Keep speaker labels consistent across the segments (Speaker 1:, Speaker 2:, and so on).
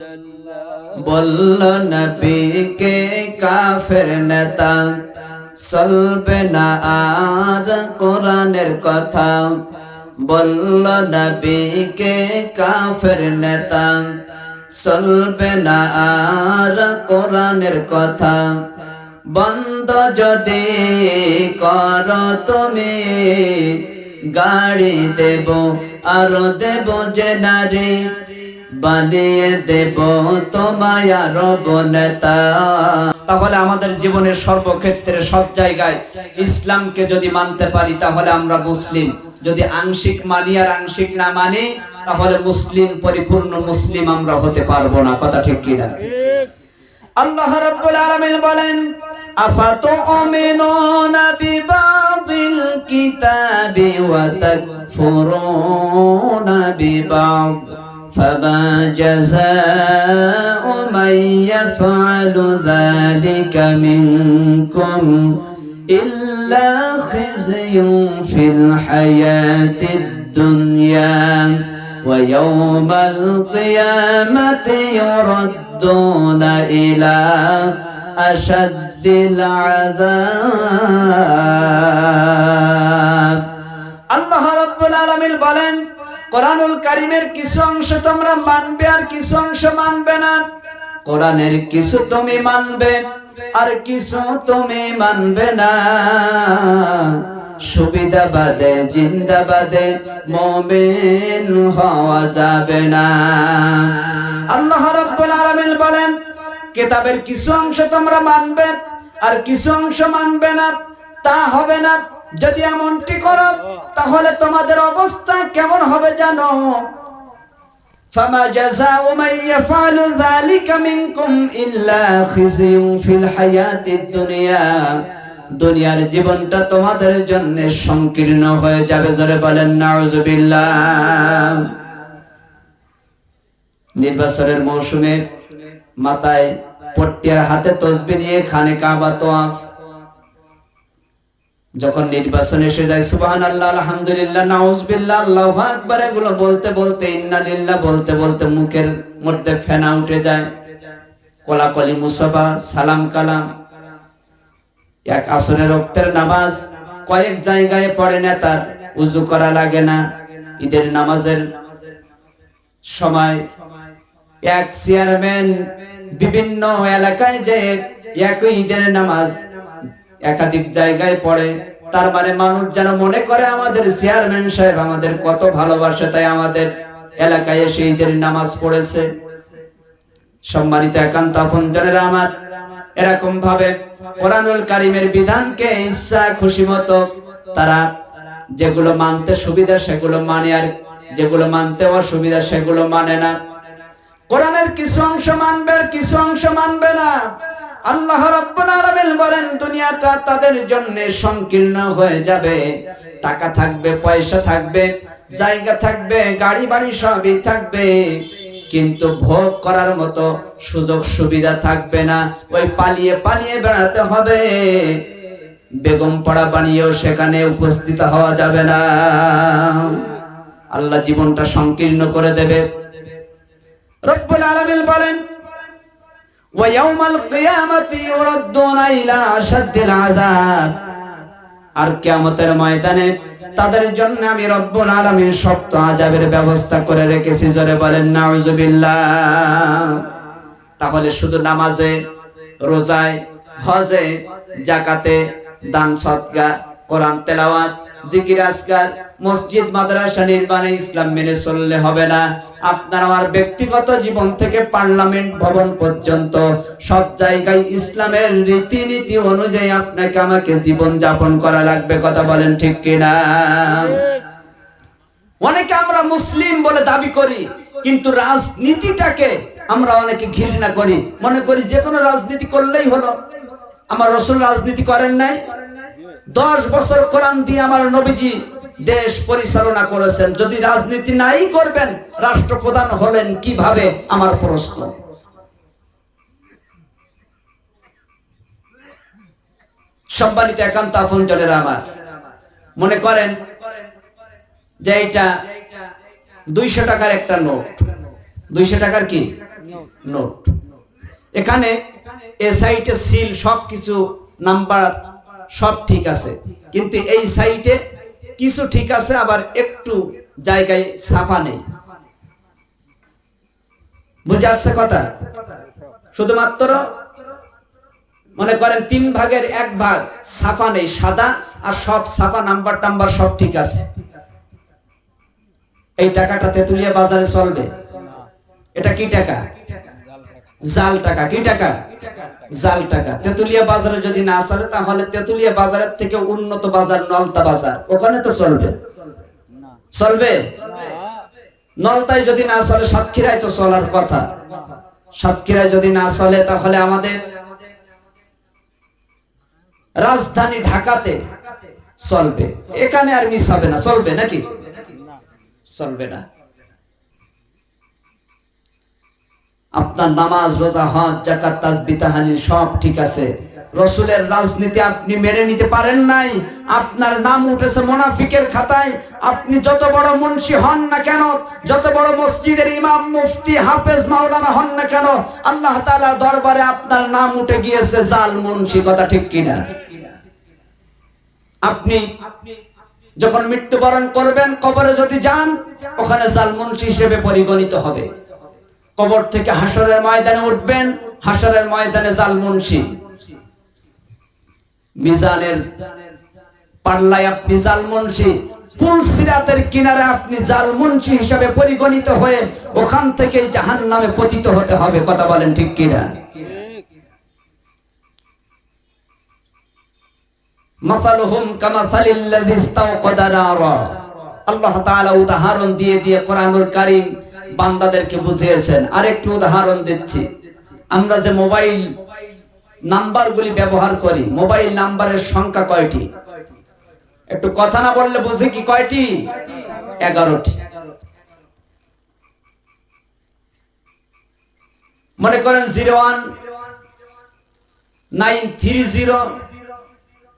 Speaker 1: বলল, নবীকে কাফের নেতা, চলবে না আর কোরআনের কথা। বলল, নবীকে কাফের নেতা, চলবে না আর কোরআনের কথা। বন্ধ যদি কর তুমি, গাড়ি দেব আরও দেব যে নারী। বানিয়ে দেব তোমায় রব নেতা। তাহলে আমাদের জীবনের সর্বক্ষেত্রে সব জায়গায় ইসলামকে যদি মানতে পারি, তাহলে আমরা মুসলিম। যদি আংশিক মানি আর আংশিক না মানি, তাহলে মুসলিম, পরিপূর্ণ মুসলিম আমরা হতে পারব না। কথা ঠিক কিনা আল্লাহ রাব্বুল আলামিন বলেন, আফাতুমিনুনা বিবাদিল কিতাবি ওয়া তাকফুরুনা বিবাদ? فما جزاء من يفعل ذلك منكم إلا خزي في الحياة الدنيا. ويوم القيامة يردون إلى أشد العذاب. কোরআনুল কারীমের কিছু অংশ তোমরা মানবে আর কিছু অংশ মানবে না। কোরআনের কিছু তুমি মানবে আর কিছু তুমি মানবে না। সুবিধাবাদে, জিন্দাবাদে মুমিন হওয়া যাবে না। আল্লাহ রাব্বুল আলামিন বলেন, কিতাবের কিছু অংশ তোমরা মানবে আর কিছু অংশ মানবে না, তা হবে না। যদি এমনটি করো তাহলে তোমাদের অবস্থা কেমন হবে জানো فما جزاء من يفعل ذلك منكم إلا خزي في الحياة الدنيا দুনিয়ার জীবনটা তোমাদের জন্য সংকীর্ণ হয়ে যাবে জোরে বলেন নাউজুবিল্লাহ নির্বাচনের মৌসুমে মাথায় পট্টিয়ার হাতে তসবি নিয়ে খানে কাবা তোয়াফ যখন নির্বাচন এসে যায় সুবহান আল্লাহ আলহামদুলিল্লাহ, নাউজবিল্লাহ, আল্লাহু আকবার, এগুলো বলতে বলতে, ইন্নালিল্লাহ বলতে বলতে মুখের মধ্যে ফেনা উঠে যায়। কোলাকলি, মুসাফা, সালাম, কালাম। এক আসরের রক্তের নামাজ, কয়েক জায়গায় পড়ে না তার উজু করা লাগে না, ঈদের নামাজের সময়। এক চেয়ারম্যান বিভিন্ন এলাকায় যে একই ঈদের নামাজ একাধিক জায়গায় পড়ে। তার মানে মানুষ যেন মনে করে আমাদের চেয়ারম্যান সাহেব আমাদের কত ভালোবাসে, তাই আমাদের এলাকায় এসে ঈদের নামাজ পড়েছে। সম্মানিত একান্ত আমার, এরকম ভাবে কোরআনুল কারিমের বিধানকে ইচ্ছা, খুশি মতো তারা যেগুলো মানতে সুবিধা সেগুলো মানে আর যেগুলো মানতে অসুবিধা সেগুলো মানে না। কোরআনের কিছু অংশ মানবে কিছু অংশ মানবে না। আল্লাহ রাব্বুল বলেন, দুনিয়াটা তাদের জন্য সংকীর্ণ হয়ে যাবে। টাকা থাকবে, পয়সা থাকবে, জায়গা থাকবে গাড়ি বাড়ি সবই থাকবে। কিন্তু ভোগ করার মতো সুযোগ সুবিধা থাকবে না। ওই পালিয়ে পালিয়ে বেড়াতে হবে। বেগম পড়া বানিয়েও সেখানে উপস্থিত হওয়া যাবে না। আল্লাহ জীবনটা সংকীর্ণ করে দেবে। রব্বুল আলামিন বলেন ওয়ায়াউমাল কিয়ামাতি ইউরাদ্দুনা ইলা আশাদ্দিল আযাব। আর কিয়ামতের ময়দানে তাদের জন্য আমি রব্বুল আলামিন শক্ত আযাবের ব্যবস্থা করে রেখেছি, জোরে বলেন, নাউজুবিল্লাহ। তাহলে শুধু নামাজে, রোজায়, হজে, জাকাতে, দান সদকা কোরআন তেলাওয়াত, জিকির আজকার মসজিদ, মাদ্রাসা নির্মাণে ইসলাম মেনে চললে হবে না। আপনার আমার ব্যক্তিগত জীবন থেকে পার্লামেন্ট ভবন পর্যন্ত সব জায়গায় ইসলামের রীতিনীতি অনুযায়ী আপনাকে আমাকে জীবন যাপন করা লাগবে, কথা বলেন ঠিক কিনা? অনেকে আমরা মুসলিম বলে দাবি করি, কিন্তু রাজনীতিটাকে আমরা অনেকে ঘৃণা করি। মনে করি যে কোনো রাজনীতি করলেই হলো। আমার রসুল রাজনীতি করেন নাই। দশ বছর কোরআন দিয়ে আমার নবীজি দেশ পরিচালনা করেছেন। যদি রাজনীতি নাই করবেন, রাষ্ট্রপ্রধান হলেন কীভাবে? আমার প্রশ্ন। সম্মানিত একান্ত আপন আমার, মনে করেন যে এটা দুইশো টাকার একটা নোট। দুইশো টাকার কি? নোট। এখানে এ সাইটে সিল সবকিছু, নাম্বার সব ঠিক আছে। কিন্তু এই সাইটে কিছু ঠিক আছে, আবার একটু জায়গায় ছাপা নেই। বুঝে আসছে কথা? শুধুমাত্র মনে করেন তিন ভাগের এক ভাগ ছাপা নেই, সাদা আর সব ছাপা, নাম্বার টাম্বার সব ঠিক আছে। এই টাকাটা তেতুলিয়া বাজারে চলবে। এটা কি টাকা? জাল টাকা। কি টাকা? জাল টাকা। তেতুলিয়া বাজারে যদি না চলে, তাহলে তেতুলিয়া বাজারের থেকে উন্নত বাজার নলতা বাজার। ওখানে তো চলবে। চলবে? নলতায় যদি না চলে, সাতক্ষীরায় তো চলার কথা। সাতক্ষীরায় যদি না চলে, তাহলে আমাদের রাজধানী ঢাকাতে চলবে। এখানে আর মিস হবে না। চলবে নাকি? চলবে না। আপনার নামাজ, রোজা, হজ জাকাত তাসবিহ তাহানি সব ঠিক আছে। রসুলের রাজনীতি আপনি মেনে নিতে পারেন নাই। আপনার নাম উঠেছে মোনাফিকের খাতায়। আপনি যত বড় মুন্সি হন না কেন, যত বড় মসজিদের ইমাম, মুফতি, হাফেজ, মাওলানা হন না কেন, আল্লাহ তাআলা দরবারে আপনার নাম উঠে গিয়েছে জাল মুন্সি, কথা ঠিক কিনা? আপনি যখন মৃত্যুবরণ করবেন, কবরে যদি যান, ওখানে জাল মুন্সি হিসেবে পরিগণিত হবে। কবর থেকে হাসরের ময়দানে উঠবেন হাসরের ময়দানে জাল মুন্সি। মিজানের পাল্লায় আপনি জাল মুন্সি কিনারে আপনি জাল মুন্সি হিসাবে পরিগণিত হয়ে ওখান থেকে জাহান নামে পতিত হতে হবে, কথা বলেন ঠিক কিনা? আল্লাহ উদাহরণ দিয়ে দিয়ে কোরআনুল কারীম বান্দাদেরকে বুঝিয়েছেন। আরেকটু উদাহরণ দিচ্ছি। আমরা যে মোবাইল নাম্বারগুলি ব্যবহার করি, মোবাইল নাম্বারের সংখ্যা কয়টি? একটু কথা না বললে বুঝি কি কয়টি? এগারোটি। মনে করেন zero one, nine three zero,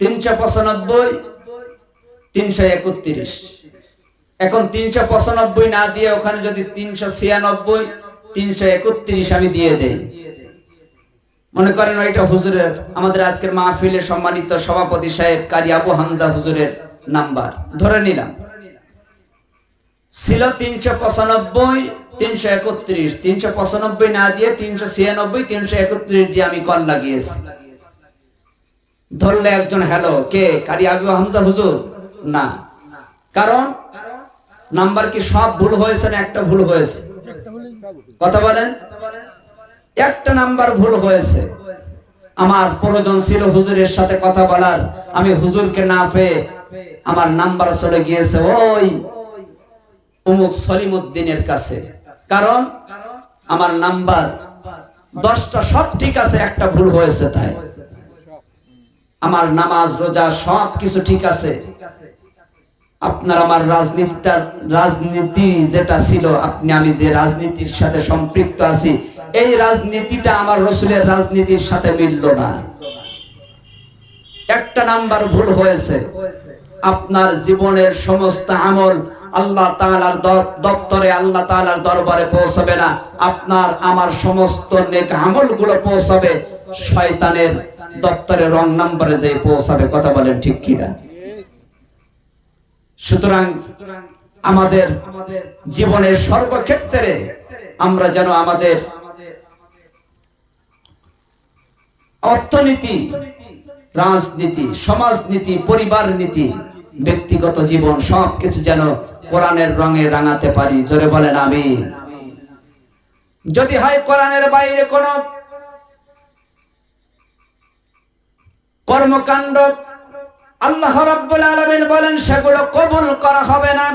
Speaker 1: তিনশো পঁচানব্বই, তিনশো একত্রিশ। এখন তিনশো পঁচানব্বই না দিয়ে ওখানে যদি তিনশো ছিয়ানব্বই, তিনশো একত্রিশ আমি দিয়ে দেই। মনে করেন ওইটা হুজুরের, আমাদের আজকের মাহফিলে সম্মানিত সভাপতি সাহেব কারি আবু হামজা হুজুরের নাম্বার। ধরে নিলাম। ছিল তিনশো পঁচানব্বই, তিনশো একত্রিশ, তিনশো পঁচানব্বই না দিয়ে তিনশো ছিয়ানব্বই, তিনশো একত্রিশ দিয়ে আমি কল লাগিয়েছি। ধরলে একজন, হ্যালো, কে? কারি আবু হামজা হুজুর? না। কারণ নাম্বার কি সব ভুল হয়েছে না একটা ভুল হয়েছে? কথা বলেন। একটা নাম্বার ভুল হয়েছে। আমার প্রয়োজন ছিল হুজুরের সাথে কথা বলার। আমি হুজুরকে না পেয়ে আমার নাম্বার চলে গিয়েছে ওই অমুক সলিমুদ্দিনের কাছে। কারণ আমার নাম্বার দশটা সব ঠিক আছে, একটা ভুল হয়েছে তাই। আমার নামাজ, রোজা সব কিছু ঠিক আছে। আপনার আমার রাজনীতিটা রাজনীতি যেটা ছিল, আপনি, আমি যে রাজনীতির সাথে সম্পৃক্ত আছি, এই রাজনীতিটা আমার রসুলের রাজনীতির সাথে মিলল না। একটা নাম্বার ভুল হয়েছে। আপনার জীবনের সমস্ত আমল আল্লাহ তাআলার দপ্তরে, আল্লাহ তাআলার দরবারে পৌঁছবে না। আপনার আমার সমস্ত নেক আমলগুলো পৌঁছবে। শয়তানের দপ্তরে রং নাম্বারে যে পৌঁছাবে, কথা বলেন ঠিক কিনা? সুতরাং আমাদের জীবনের সর্বক্ষেত্রে আমরা যেন আমাদের অর্থনীতি, রাজনীতি, সমাজনীতি পরিবার নীতি ব্যক্তিগত জীবন সবকিছু যেন কোরআনের রঙে রাঙাতে পারি। জোরে বলেন আমি যদি হয় কোরআনের বাইরে কোন কর্মকাণ্ড আল্লাহ রাব্বুল আলামিন বলেন সেগুলো কবুল করা হবে না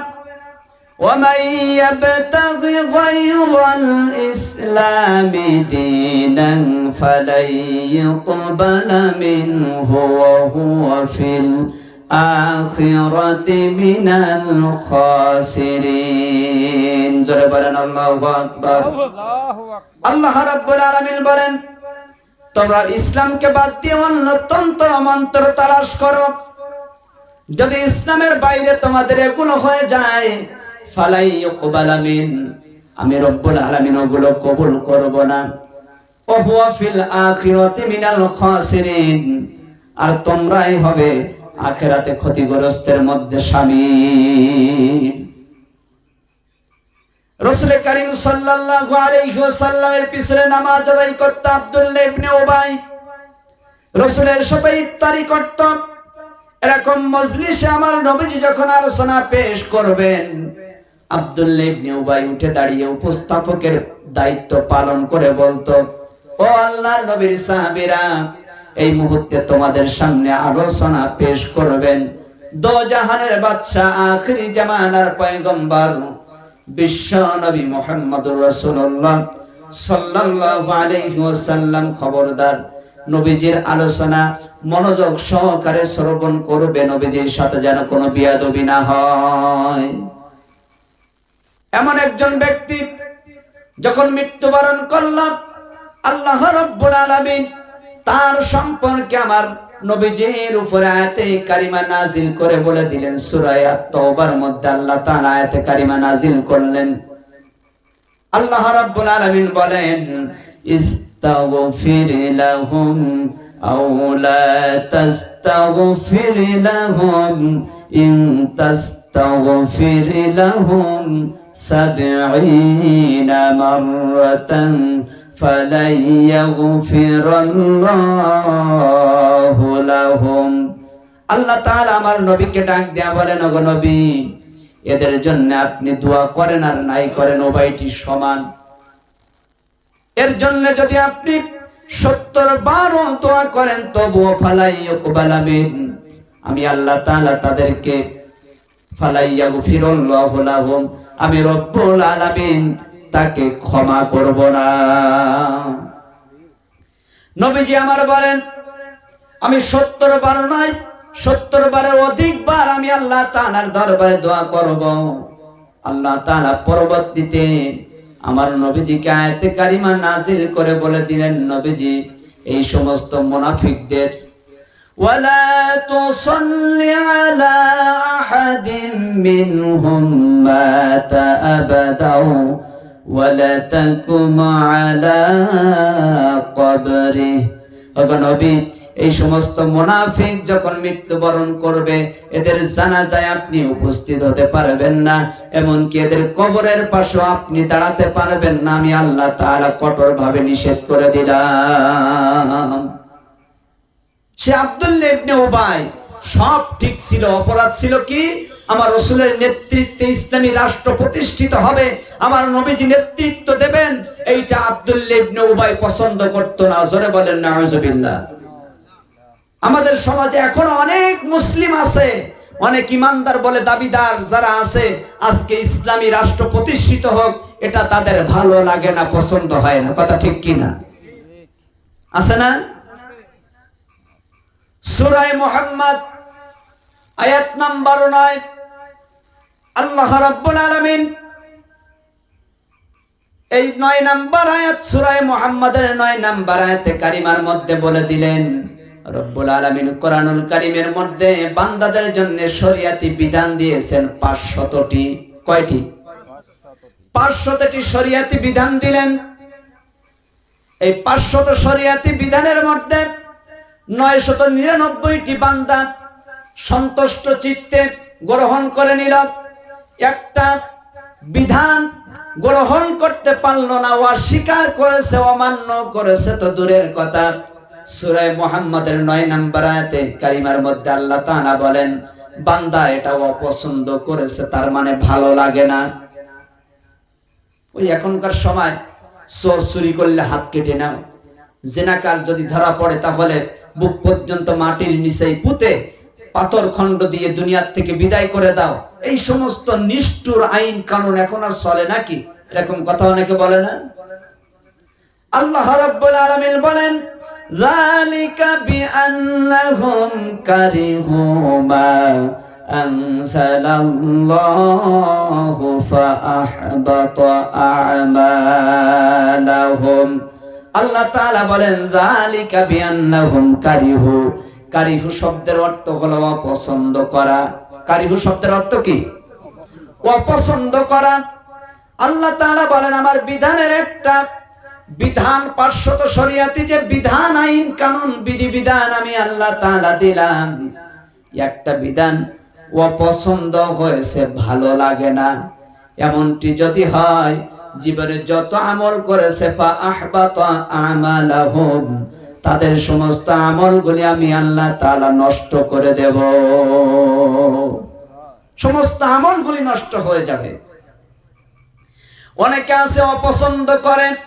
Speaker 1: ومن يبتغ غير الإسلام دينا فلن يقبل منه وهو في الآخرة من الخاسرين জোরে বলেন আল্লাহু আকবার আল্লাহ রাব্বুল আলামিন বলেন তোমরা ইসলামকে বাদ দিয়ে অন্য তন্ত্র মন্ত্র তালাশ করো যদি ইসলামের বাইরে তোমাদের এগুলো হয়ে যায়, ফালাই মিন। আমি রব্বুল আলামিন ওগুলো কবুল করব না। ওহুয়া ফিল আখিরাতি মিনাল খাসিরিন। আর তোমরাই হবে আখেরাতে ক্ষতিগ্রস্তের মধ্যে শামিল। রসুল করিম সাল্লাল্লাহু আলাইহি ওয়াসাল্লামের পিছনে নামাজ আদায় করত আব্দুল্লাহ ইবনে উবাই। রসুলের সাথে ইফতারি করত। এরকম মজলিসে আমার নবীজি যখন আলোচনা পেশ করবেন, আব্দুল্লাহ উঠে দাঁড়িয়ে উপস্থাপকের দায়িত্ব পালন করে বলতো, ও নবীর এই মুহূর্তে তোমাদের সামনে আলোচনা পেশ করবেন। দো জাহানের বাদশা, আখিরি জামানার পয়গম্বর, বিশ্ব নবী মুহাম্মদুর রাসূলুল্লাহ সাল্লাল্লাহু আলাইহি খবরদার। নবীজির আলোচনা, মনোযোগ সহকারে শ্রবণ করবে নবীজির সাথে যেন কোনো বিয়াদবি না হয়। এমন একজন ব্যক্তি যখন মৃত্যুবরণ করলাম আল্লাহ রব্বুল আলামিন তার সম্পর্কে আমার নবীজির উপরে আয়াতে কারিমা নাজিল করে বলে দিলেন, সূরা আত-তাওবার মধ্যে আল্লাহ তাআলা আয়াতে কারিমা নাজিল করলেন। আল্লাহ রাব্বুল আলামিন বলেন ইস্তাগফির লাহুম আও লা তাস্তাগফির লাহুম ইন তাস্তাগফির লাহুম সাবঈনা মাররাতান فلن يغفر الله لهم আল্লাহ তাআলা আমার নবীকে ডাক দেয়া বলেন ওগো নবী এদের জন্য আপনি দোয়া করেন আর নাই করেন উভয়টি সমান এর জন্য যদি আপনি সত্তর বারো দোয়া করেন, তবুও ফালাই ইকবালামিন আমি আল্লাহ তাআলা তাদেরকে ফালাইয়া গফিরুল্লাহু লাহুম। আমি রব্বুল আলামিন তাকে ক্ষমা করব না। নবীজি আমার বলেন, আমি সত্তর বার নয়, সত্তর বার আমি আল্লাহ তাআলার দরবারে দোয়া করব। আল্লাহ তাআলা পরবর্তীতে আমার নবীজিকে আয়াতে কারিমা নাজিল করে বলে দিলেন নবীজি এই সমস্ত মুনাফিকদের ولا تصل على أحد منهم مات أبدا ولا تقم على قبره নবী এই সমস্ত মুনাফিক যখন মৃত্যুবরণ করবে, এদের জানাজায় আপনি উপস্থিত হতে পারবেন না, এমনকি এদের কবরের পাশেও আপনি দাঁড়াতে পারবেন না। আমি আল্লাহ তাআলা কঠোর ভাবে নিষেধ করে দিলাম। সে আব্দুল্লাহ ইবনে উবাই, সব ঠিক ছিল, অপরাধ ছিল কি? আমার রসুলের নেতৃত্বে ইসলামী রাষ্ট্র প্রতিষ্ঠিত হবে, আমার নবীজি নেতৃত্ব দেবেন, এইটা আব্দুল্লাহ ইবনে উবাই পছন্দ করতো না। জোরে বলেন, নাউজুবিল্লাহ। আমাদের সমাজে এখনও অনেক মুসলিম আছে, অনেক ইমানদার বলে দাবিদার যারা আছে, আজকে ইসলামী রাষ্ট্র প্রতিষ্ঠিত হোক, এটা তাদের ভালো লাগে না, পছন্দ হয় না, কথা ঠিক কিনা? আছে না? সুরায় মোহাম্মদ, আয়াত নাম্বার নয়। আল্লাহ রাব্বুল আলামিন এই নয় নাম্বার আয়াত সুরায় মোহাম্মদের নয় নাম্বার আয়াতে কারিমার মধ্যে বলে দিলেন রব্বুল আলামিন কোরআনুল কারিমের মধ্যে বান্দাদের জন্য শরিয়াতি বিধান দিয়েছেন পাঁচশতটি। কয়টি? পাঁচশতটি শরিয়াতি বিধান দিলেন। এই পাঁচশত শরিয়াতি বিধানের মধ্যে নয় শত নিরানব্বইটি বান্দা সন্তুষ্ট চিত্তে গ্রহণ করে নিল। একটা বিধান গ্রহণ করতে পারল না অস্বীকার করেছে, অমান্য করেছে, তো দূরের কথা। সুরায় মোহাম্মদের নয় নাম্বার আয়াতে কারিমার মধ্যে আল্লাহ তাআলা বলেন, বান্দা এটা অপছন্দ করেছে, তার মানে ভালো লাগে না। ওই এখনকার সময় চোর চুরি করলে হাত কেটে নাও। জেনাকার যদি ধরা পড়ে, তাহলে বুক পর্যন্ত মাটির নিচেই পুঁতে পাথর খণ্ড দিয়ে দুনিয়ার থেকে বিদায় করে দাও। এই সমস্ত নিষ্ঠুর আইন কানুন এখন আর চলে নাকি? এরকম কথা অনেকে বলে না? আল্লাহ রাব্বুল আলামিন বলেন ذلك بأنهم كرهوا ما أنزل الله فأحبط أعمالهم আল্লাহ তাআলা বলেন যালিকা বিআন্নাহুম কারিহু কারিহু শব্দের অর্থ হলো অপছন্দ করা কারিহু শব্দের অর্থ কি অপছন্দ করা আল্লাহ তাআলা বলেন আমার বিধানের একটা বিধান পার্শ্বত শরিয়াতি যে বিধান, আইন, কানুন বিধি বিধান আমি আল্লাহ তাআলা দিলাম। একটা বিধান অপছন্দ হয়েছে, ভালো লাগে না। এমনটি যদি হয়, জীবনে যত আমল করেছে তাদের সমস্ত আমলগুলি আমি আল্লাহ তাআলা নষ্ট করে দেব। সমস্ত আমলগুলি নষ্ট হয়ে যাবে। অনেকে আছে অপছন্দ করে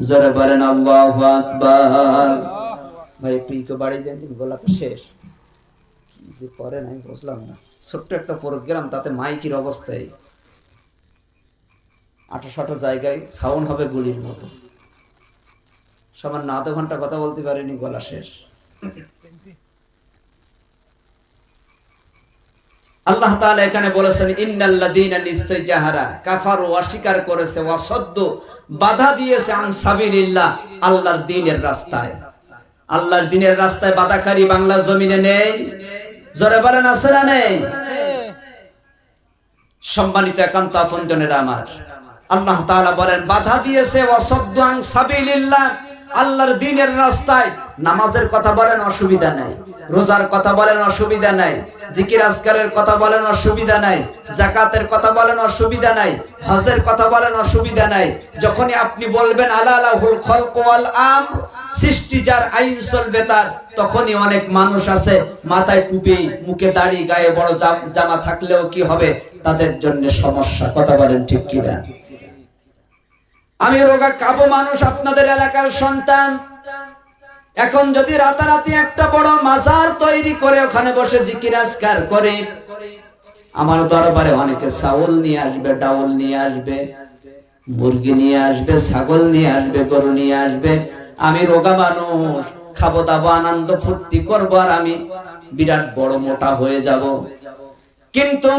Speaker 1: জোরে বলেন, আল্লাহু আকবার। ভাই একটু ইকো বাড়ি দেন গলাটা শেষ। কি যে করেন আমি বুঝলাম না। ছোট্ট একটা প্রোগ্রাম, তাতে মাইকির অবস্থায়। আটো শটো জায়গায় সাউন্ড হবে গুলির মতো। সামান্য আধা ঘণ্টা কথা বলতে পারিনি, গলা শেষ। আল্লাহ তাআলা এখানে বলেছেন, ইন্নাল্লাযীনা নিশ্চয় যাহারা কাফারু অস্বীকার করেছে ওয়াসদ্দ বাধা দিয়েছে আন সাবিলিল্লাহ, আল্লাহর দিনের রাস্তায়। আল্লাহর দিনের রাস্তায় বাধাকারী বাংলার জমিনে নেই, জরে বলেন আসেরা নেই? সম্মানিত একান্ত আপনজনের আমার, আল্লাহ তাআলা বলেন, বাধা দিয়েছে অসদ্য আং সাবিলিল্লাহ আল্লাহর দ্বীনের রাস্তায় নামাজের কথা বলেন অসুবিধা নাই, রোজার কথা বলেন অসুবিধা নাই, জিকির আজকারের কথা বলেন অসুবিধা নাই জাকাতের কথা বলেন অসুবিধা নাই, হজের কথা বলেন অসুবিধা নাই। যখনই আপনি বলবেন আলা আলাহুল খলক ওয়াল আম সৃষ্টি যার আইন চলবে তার, তখনই অনেক মানুষ আছে, মাথায় টুপি, মুখে দাড়ি, গায়ে বড় জামা থাকলেও কি হবে? তাদের জন্য সমস্যা, কথা বলেন ঠিক কিনা? আমি রোগা কাবো মানুষ আপনাদের এলাকার সন্তান। এখন যদি রাতারাতি একটা বড় মাজার তৈরি করে ওখানে বসে জিকির আজকার করে, আমার দরবারে অনেকে চাউল নিয়ে আসবে, ডাউল নিয়ে আসবে, মুরগি নিয়ে আসবে, ছাগল নিয়ে আসবে, গরু নিয়ে আসবে। আমি রোগা মানুষ, খাব, দাবো, আনন্দ, ফুর্তি করব আর আমি বিরাট বড় মোটা হয়ে যাব। কিন্তু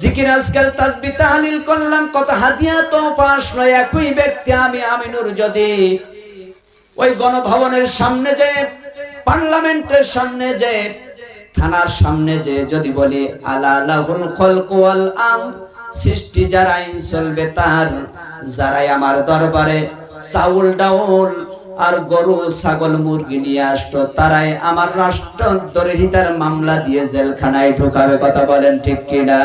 Speaker 1: জিকির আজকাল তাসবি তাহলিল করলাম, কত হাদিয়া তো পাশ নয়, একই ব্যক্তি আমি, আমিনুর যদি। ওই গণভবনের সামনে যে, পার্লামেন্টের সামনে যে, থানার সামনে যে, যদি বলি, আলা লাহুল খলক ওয়াল আম, সৃষ্টি যারা আইন চলবে তার, যারাই আমার দরবারে চাউল ডাউল আর গরু, ছাগল, মুরগি নিয়ে আসতো। তারাই আমার রাষ্ট্রদ্রোহিতার মামলা দিয়ে জেলখানায় ঢুকাবে, কথা বলেন ঠিক কিনা?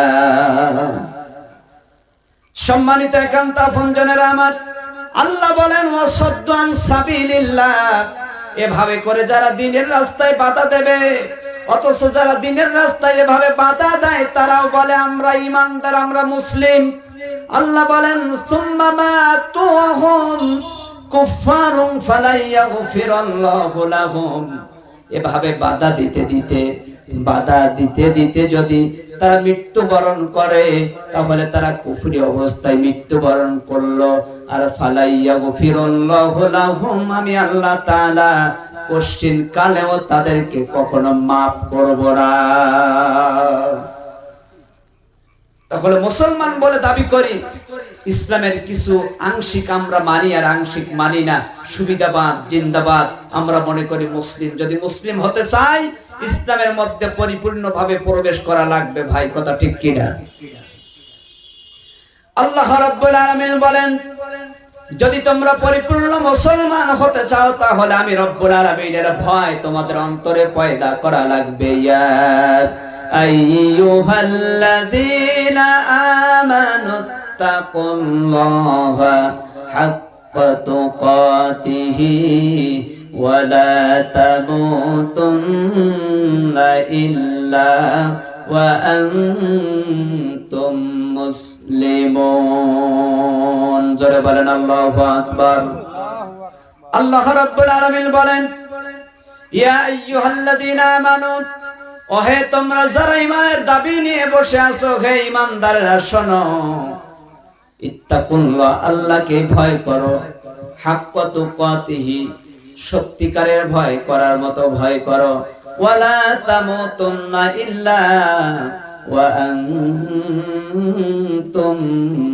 Speaker 1: সম্মানিত একান্ত আপনজনেরা আমার, আল্লাহ বলেন ওয়াসাদ্দান সাবিলিল্লাহ। এভাবে করে যারা দিনের রাস্তায় বাধা দেবে, অথচ যারা দিনের রাস্তায় এভাবে বাধা দেয়, তারাও বলে, আমরা ইমানদার, আমরা মুসলিম। আল্লাহ বলেন, সুম্মা মাতুহুম কুফফারুন ফালাইয়াগফিরাল্লাহু লাহুম। এভাবে বাধা দিতে দিতে, বাধা দিতে দিতে যদি তারা মৃত্যুবরণ করে, তাহলে তারা কুফরি অবস্থায় মৃত্যুবরণ করল। আর ফালাইয়া গফিরুল্লাহু লাহুম, আমি আল্লাহ তাআলা কোশ্চিন কালেও তাদেরকে কখনো মাফ করব না। তাহলে মুসলমান বলে দাবি করি ইসলামের কিছু আংশিক আমরা মানি আর আংশিক মানি না। সুবিধাবাদ, জিন্দাবাদ, আমরা মনে করি মুসলিম। যদি মুসলিম হতে চাই, ইসলামের মধ্যে পরিপূর্ণভাবে প্রবেশ করা লাগবে ভাই, কথা ঠিক কিনা? আল্লাহ রাব্বুল আলামিন বলেন, যদি তোমরা পরিপূর্ণ মুসলমান হতে চাও, তাহলে আমি রব্বুল আলামিনের ভয় তোমাদের অন্তরে পয়দা করা লাগবে। ইয়া আইয়ুহাল্লাযীনা আমানু তাকুল্লাহা হাক্কা তুকাতিহি ওয়ালা তামুতুন্না ইল্লা ওয়া আনতুম মুসলিমুন জোরে বলেন, আল্লাহু আকবার। আল্লাহ রাব্বুল আলামিন বলেন, ইয়া আইয়ুহাল্লাযীনা আমানু, ওহে তোমরা যারা ঈমানের দাবি নিয়ে বসে আছো, হে ঈমানদাররা, শোনো। ইত্তাকুল্লাহ, আল্লাহকে ভয় করো। কাতিহি সত্যিকারের ভয় করার মতো ভয় করো। ওয়ালা তামুতুন্না ইল্লা ওয়া আনতুম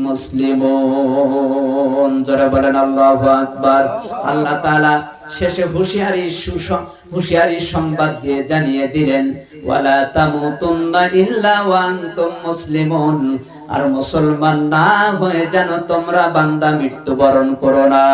Speaker 1: মুসলিমুন। বলেন, আল্লাহু আকবার। আল্লাহ তাআলা শেষে হুঁশিয়ারি হুঁশিয়ারি সংবাদ দিয়ে জানিয়ে দিলেন, ওয়ালা তামুতুন্না ইল্লা ওয়া আনতুম মুসলিমুন। আর মুসলমান না হয়ে যেন তোমরা বান্দা মৃত্যুবরণ করো না।